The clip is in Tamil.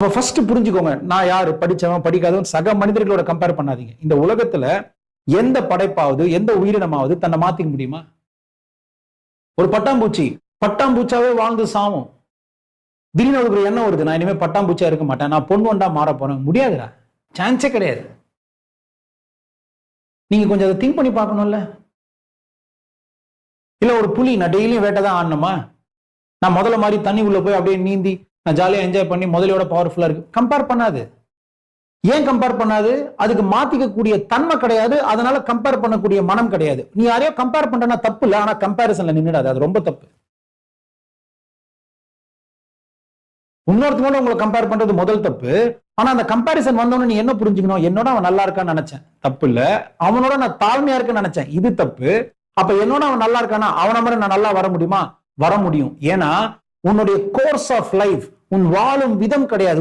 இப்போ ஃபர்ஸ்ட் புரிஞ்சுக்கோங்க. நான் யார்? படித்தவன் படிக்காதவன் சக மனிதர்களோட கம்பேர் பண்ணாதீங்க. இந்த உலகத்துல எந்த படைப்பாவது எந்த உயிரினமாவது தன்னை மாத்திக்க முடியுமா? ஒரு பட்டாம்பூச்சி. பட்டாம்பூச்சாவே வாழ்ந்து சாவும். திடீர்னு அதுக்கு ஒரு எண்ணம் வருது. நான் இனிமே பட்டாம்பூச்சியா இருக்க மாட்டேன். நான் பொன் வண்டா மாற போறேன். முடியாதுடா. சான்ஸே கிடையாது. நீங்க கொஞ்சம் அதை திங்க் பண்ணி பார்க்கணும்ல. இல்ல ஒரு புலி நான் டெய்லியும் வேட்டை தான் ஆடணுமா? நான் முதல்ல மாதிரி தண்ணி உள்ள போய் அப்படியே நீந்தி நான் ஜாலியா என்ஜாய் பண்ணி முதலியோட பவர்ஃபுல்லா இருக்கு. கம்பேர் பண்ணாது. ஏன் கம்பேர் பண்ணாது? அதுக்கு மாத்திக்கக்கூடிய தன்மை கிடையாது. அதனால கம்பேர் பண்ணக்கூடிய மனம் கிடையாது. நீ யாரையோ கம்பேர் பண்றனா தப்பு இல்லை. ஆனா கம்பேரிசன்ல நின்னுடாது. அது ரொம்ப தப்பு. இன்னொருத்தவங்க உங்களை கம்பேர் பண்றது முதல் தப்பு. ஆனா அந்த கம்பாரிசன் வந்தோன்னு நீ என்ன புரிஞ்சுக்கணும்? என்னோட அவன் நல்லா இருக்கான்னு நினைச்சேன். தப்பு இல்ல. அவனோட நான் தாழ்மையா இருக்குன்னு நினைச்சேன். இது தப்பு. அப்ப என்னோட அவன் நல்லா இருக்கானா? அவன மாதிரி நான் நல்லா வர முடியுமா? வர முடியும். ஏன்னா உன்னுடைய கோர்ஸ் ஆஃப் லைஃப் உன் வாழும் விதம் கிடையாது.